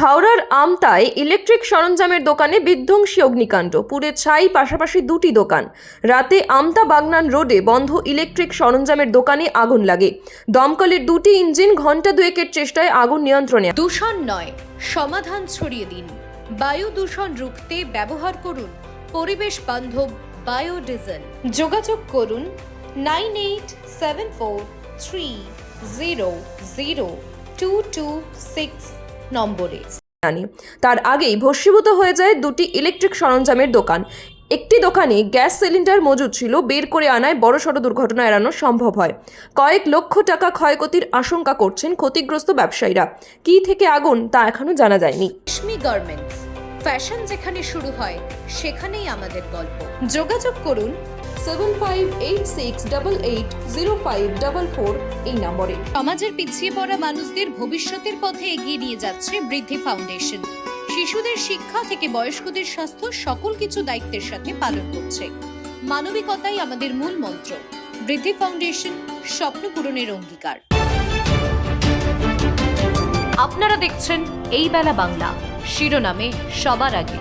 হাওড়ার আমতায় ইলেকট্রিক সরঞ্জামের দোকানে বিধ্বংসী অগ্নিকাণ্ড। পুড়ে ছাই পাশাপাশি দুটি দোকান। রাতে আমতা বাগনান রোডে বন্ধ ইলেকট্রিক সরঞ্জামের দোকানে আগুন লাগে। দমকলের দুটি ইঞ্জিন ঘণ্টা দুয়েকের চেষ্টায় আগুন নিয়ন্ত্রণে দূষণ নয়, সমাধান ছড়িয়ে দিন। বায়ু দূষণ রুখতে ব্যবহার করুন। পরিবেশ বান্ধব বায়োডিজেল। যোগাযোগ করুন nine eight seven four three zero zero two two six নম্বরে। তার আগেই ভস্মীভূত হয়ে যায় দুটি ইলেকট্রিক সরঞ্জামের দোকান। একটি দোকানে গ্যাস সিলিন্ডার মজুদ ছিল, বের করে আনায় বড়সড় দুর্ঘটনা এড়ানো সম্ভব হয়। কয়েক লক্ষ টাকা ক্ষয়ক্ষতির আশঙ্কা করছেন ক্ষতিগ্রস্ত ব্যবসায়ীরা। কি থেকে আগুন তা এখনও জানা যায়নি। গার্মেন্টস। ফ্যাশন যেখানে শুরু হয় সেখানেই আমাদের গল্প। যোগাযোগ করুন seven five eight six double eight zero five double four এই নম্বরে। সমাজের পিছিয়ে পড়া মানুষদের ভবিষ্যতের পথে এগিয়ে নিয়ে যাচ্ছে বৃদ্ধি ফাউন্ডেশন। শিশুদের শিক্ষা থেকে বয়স্কদের স্বাস্থ্য সকল কিছু দায়িত্বের সাথে পালন করছে। মানবিকতাই আমাদের মূল মন্ত্র। বৃদ্ধি ফাউন্ডেশন স্বপ্ন পূরণের অঙ্গীকার। আপনারা দেখছেন এই বেলা বাংলা। শিরোনামে সবার আগে।